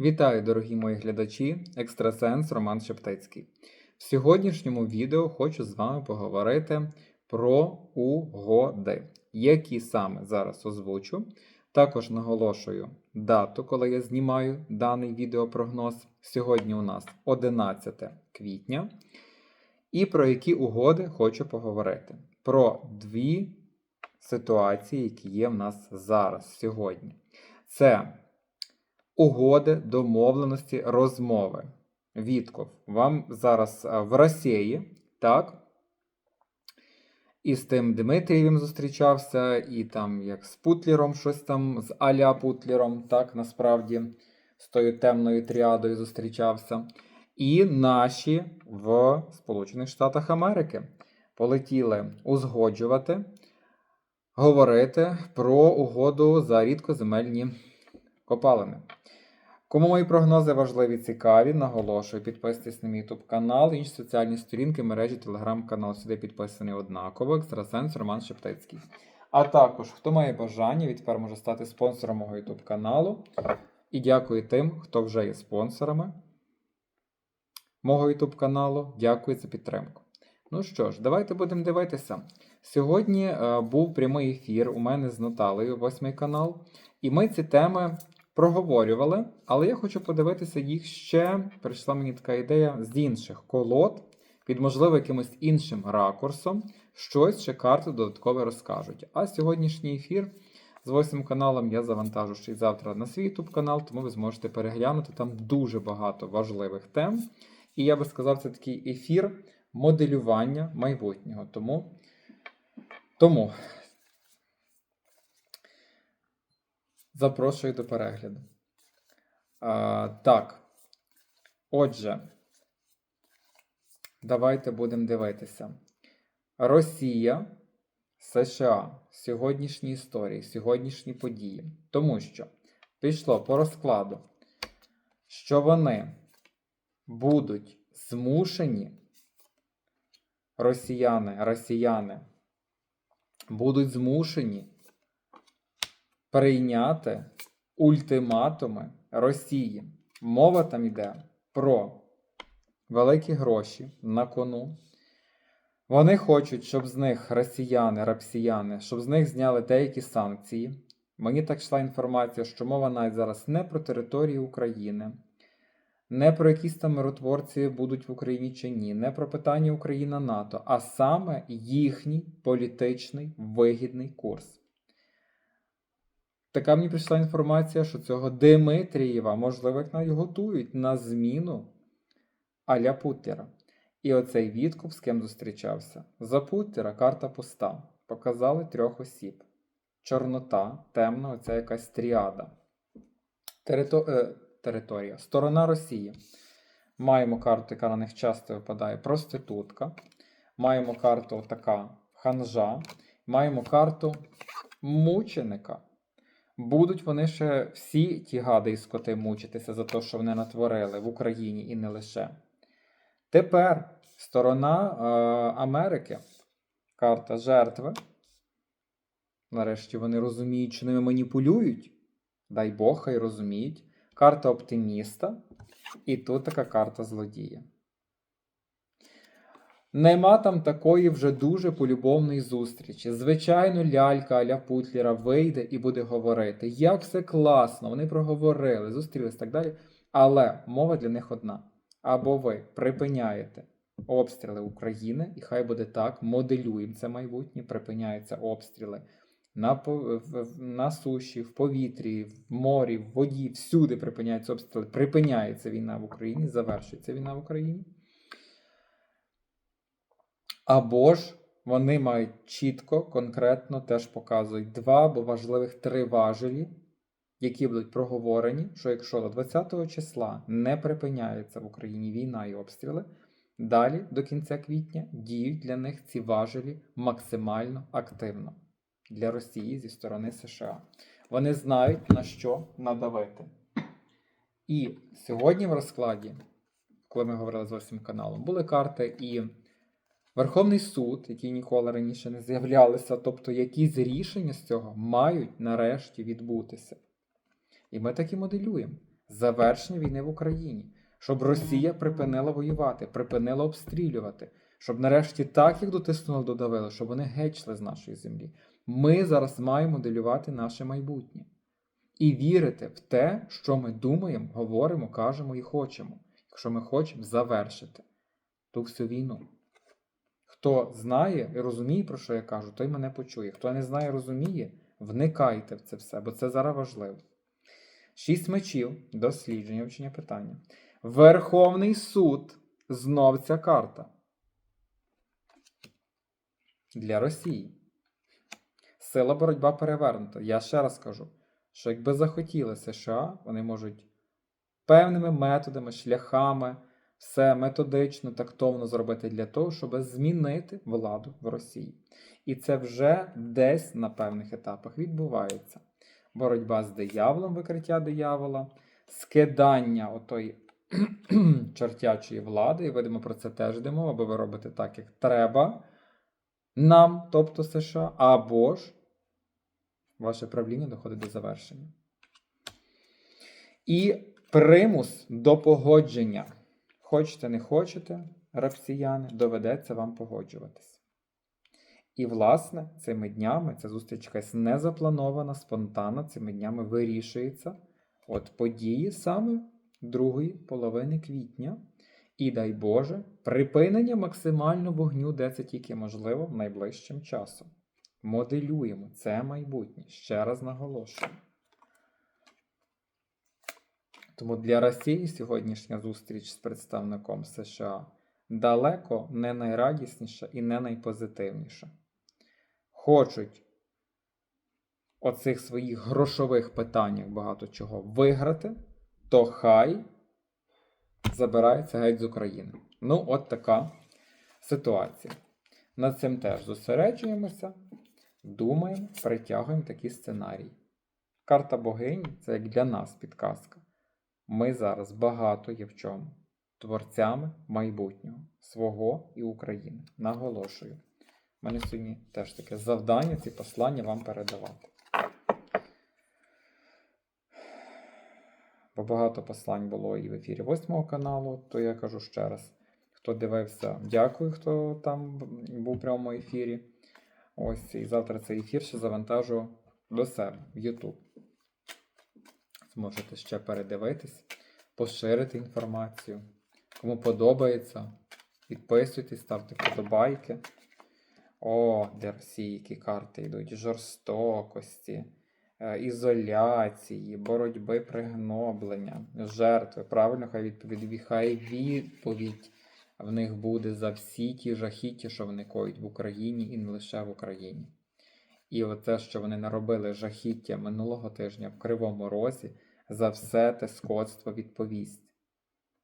Вітаю, дорогі мої глядачі, екстрасенс Роман Шептицький. В сьогоднішньому відео хочу з вами поговорити про угоди, які саме зараз озвучу. Також наголошую дату, коли я знімаю даний відеопрогноз. Сьогодні у нас 11 квітня. І про які угоди хочу поговорити. Про дві ситуації, які є в нас зараз сьогодні. Це угоди, домовленості, розмови. Вітков, вам зараз в Росії, так? І з тим Дмитрієвим зустрічався, і там як з Путлером щось там, з Аля Путлером, так, насправді, з тою темною тріадою зустрічався. І наші в Сполучених Штатах Америки полетіли узгоджувати, говорити про угоду за рідкоземельні копалини. Кому мої прогнози важливі, цікаві, наголошую, підписуйтесь на мій YouTube канал, інші соціальні сторінки, мережі, телеграм-канал. Сюди підписаний однаково, екстрасенс Роман Шептицький. А також, хто має бажання, відтепер може стати спонсором мого YouTube каналу. І дякую тим, хто вже є спонсорами мого YouTube каналу. Дякую за підтримку. Ну що ж, давайте будемо дивитися. Сьогодні е, був прямий ефір у мене з Наталею, восьмий канал, і ми ці теми проговорювали, але я хочу подивитися їх ще. Прийшла мені така ідея з інших колод, під можливо якимось іншим ракурсом, щось ще карти додатково розкажуть. А сьогоднішній ефір з восьмим каналом я завантажу ще й завтра на свій YouTube канал, тому ви зможете переглянути там дуже багато важливих тем. І я би сказав, це такий ефір моделювання майбутнього. Тому, тому запрошую до перегляду. А, так. Отже, давайте будемо дивитися. Росія, США, сьогоднішні історії, сьогоднішні події. Тому що пішло по розкладу, що вони будуть змушені, росіяни, росіяни, будуть змушені прийняти ультиматуми Росії. Мова там йде про великі гроші на кону. Вони хочуть, щоб з них росіяни, рапсіяни, щоб з них зняли деякі санкції. Мені так йшла інформація, що мова навіть зараз не про територію України, не про якісь там миротворці будуть в Україні чи ні, не про питання Україна-НАТО, а саме їхній політичний вигідний курс. Така мені прийшла інформація, що цього Дмитрієва, можливо, як навіть готують на зміну Аля Путлера. І оцей відкуп з ким зустрічався. За Путлера карта пуста. Показали трьох осіб. Чорнота, темна, оця якась тріада. Терито... Е, територія. Сторона Росії. Маємо карту, яка на них часто випадає проститутка. Маємо карту така ханжа. Маємо карту мученика. Будуть вони ще всі ті гади і скоти мучитися за те, що вони натворили в Україні і не лише. Тепер сторона е, Америки. Карта жертви. Нарешті вони розуміють, що ними маніпулюють. Дай Бог, хай розуміють. Карта оптиміста. І тут така карта злодія. Нема там такої вже дуже полюбовної зустрічі. Звичайно, лялька Аля Путлера вийде і буде говорити, як все класно, вони проговорили, зустрілись і так далі. Але мова для них одна. Або ви припиняєте обстріли України, і хай буде так, моделюємо це майбутнє, припиняються обстріли на на суші, в повітрі, в морі, в воді, всюди припиняються обстріли, припиняється війна в Україні, завершується війна в Україні. Або ж вони мають чітко, конкретно теж показують два або важливих три важелі, які будуть проговорені, що якщо до 20 числа не припиняється в Україні війна і обстріли, далі до кінця квітня діють для них ці важелі максимально активно для Росії зі сторони США. Вони знають, на що надавити. І сьогодні в розкладі, коли ми говорили з восьмим каналом, були карти і Верховний суд, які ніколи раніше не з'являлися, тобто якісь рішення з цього мають нарешті відбутися. І ми так і моделюємо. завершення війни в Україні, щоб Росія припинила воювати, припинила обстрілювати, щоб нарешті так їх дотиснули, додавили, щоб вони геть йшли з нашої землі. Ми зараз маємо моделювати наше майбутнє і вірити в те, що ми думаємо, говоримо, кажемо і хочемо, якщо ми хочемо завершити ту всю війну. Хто знає і розуміє, про що я кажу, той мене почує. Хто не знає, розуміє, вникайте в це все, бо це зараз важливо. Шість мечів, дослідження, вчення питання. Верховний суд знов ця карта. Для Росії. Сила боротьба перевернута. Я ще раз кажу, що якби захотіли США, вони можуть певними методами, шляхами, все методично, тактовно зробити для того, щоб змінити владу в Росії. І це вже десь на певних етапах відбувається. Боротьба з дияволом, викриття диявола, скидання отої чортячої влади, і видимо про це теж йде мова, бо ви робите так, як треба нам, тобто США, або ж ваше правління доходить до завершення. І примус до погодження. Хочете, не хочете, рапсіяни, доведеться вам погоджуватись. І, власне, цими днями ця зустріч якась не запланована, спонтанно, цими днями вирішується от події саме другої половини квітня. І дай Боже, припинення максимально вогню, де це тільки можливо, найближчим часом. Моделюємо це майбутнє. Ще раз наголошую. Тому для Росії сьогоднішня зустріч з представником США далеко не найрадісніша і не найпозитивніша. Хочуть оцих своїх грошових питаннях багато чого виграти, то хай забирається геть з України. Ну, от така ситуація. Над цим теж зосереджуємося, думаємо, притягуємо такі сценарії. Карта богині це як для нас підказка. Ми зараз багато є в чому. Творцями майбутнього свого і України. Наголошую. У мене сьогодні теж таке завдання, ці послання вам передавати. Бо багато послань було і в ефірі 8 каналу, то я кажу ще раз. Хто дивився, дякую, хто там був в прямому ефірі. Ось і завтра цей ефір ще завантажу до себе в YouTube. Зможете ще передивитись, поширити інформацію. Кому подобається, підписуйтесь, ставте вподобайки. О, для Росії які карти йдуть. Жорстокості, е, ізоляції, боротьби пригноблення, жертви. Правильно, хай відповідь, хай відповідь в них буде за всі ті жахіття, що вони коють в Україні і не лише в Україні. І оце, що вони наробили жахіття минулого тижня в Кривому Розі, за все те скотство відповість.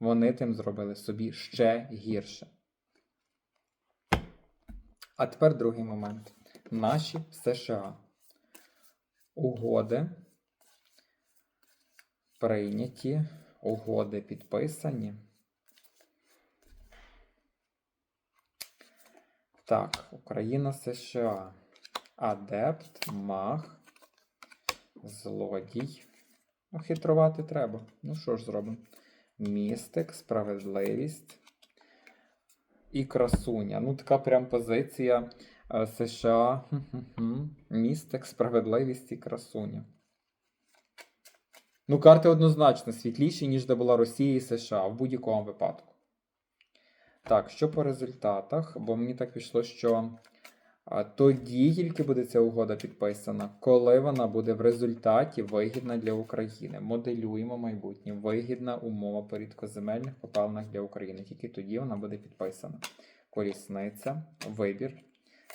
Вони тим зробили собі ще гірше. А тепер другий момент. Наші США. Угоди прийняті, угоди підписані. Так, Україна США. Адепт, маг, злодій. Хитрувати треба. Ну що ж зробимо? Містик, справедливість і красуня. Ну, така прям позиція е, США. Містик, справедливість і красуня. Ну, карти однозначно світліші, ніж де була Росія і США в будь-якому випадку. Так, що по результатах? Бо мені так пішло, що а, тоді тільки буде ця угода підписана, коли вона буде в результаті вигідна для України. Моделюємо майбутнє. Вигідна умова по рідкоземельних копалинах для України. Тільки тоді вона буде підписана. Колісниця, вибір,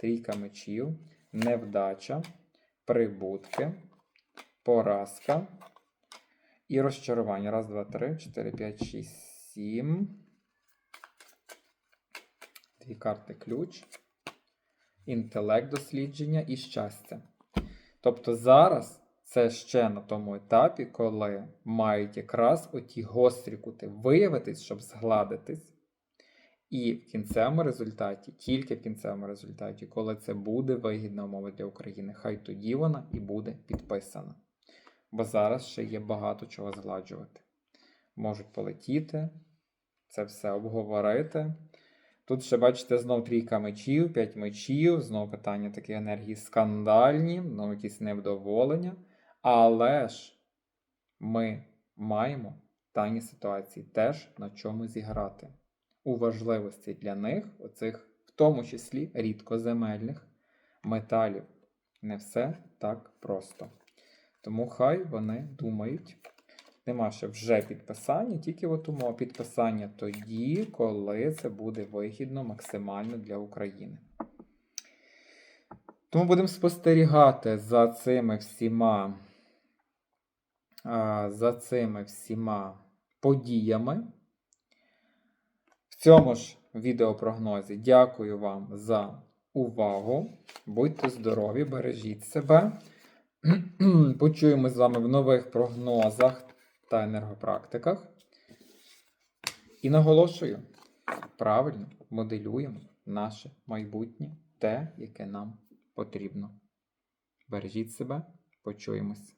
трійка мечів, невдача, прибутки, поразка і розчарування. Раз, два, три, чотири, п'ять, шість, сім. Дві карти ключ, інтелект дослідження і щастя. Тобто зараз це ще на тому етапі, коли мають якраз оті гострі кути виявитись, щоб згладитись. І в кінцевому результаті, тільки в кінцевому результаті, коли це буде вигідна умова для України, хай тоді вона і буде підписана. Бо зараз ще є багато чого згладжувати. можуть полетіти, це все обговорити. Тут ще бачите, знов трійка мечів, п'ять мечів, знов питання такі енергії скандальні, знов якісь невдоволення. Але ж ми маємо в даній ситуації теж на чому зіграти. У важливості для них, оцих, в тому числі рідкоземельних металів. Не все так просто. Тому хай вони думають. Нема ще вже підписання, тільки от умова підписання тоді, коли це буде вигідно максимально для України. Тому будемо спостерігати за цими всіма, за цими всіма подіями. В цьому ж відеопрогнозі дякую вам за увагу. Будьте здорові, бережіть себе. Почуємось з вами в нових прогнозах та енергопрактиках. І наголошую, правильно моделюємо наше майбутнє, те, яке нам потрібно. Бережіть себе, почуємось.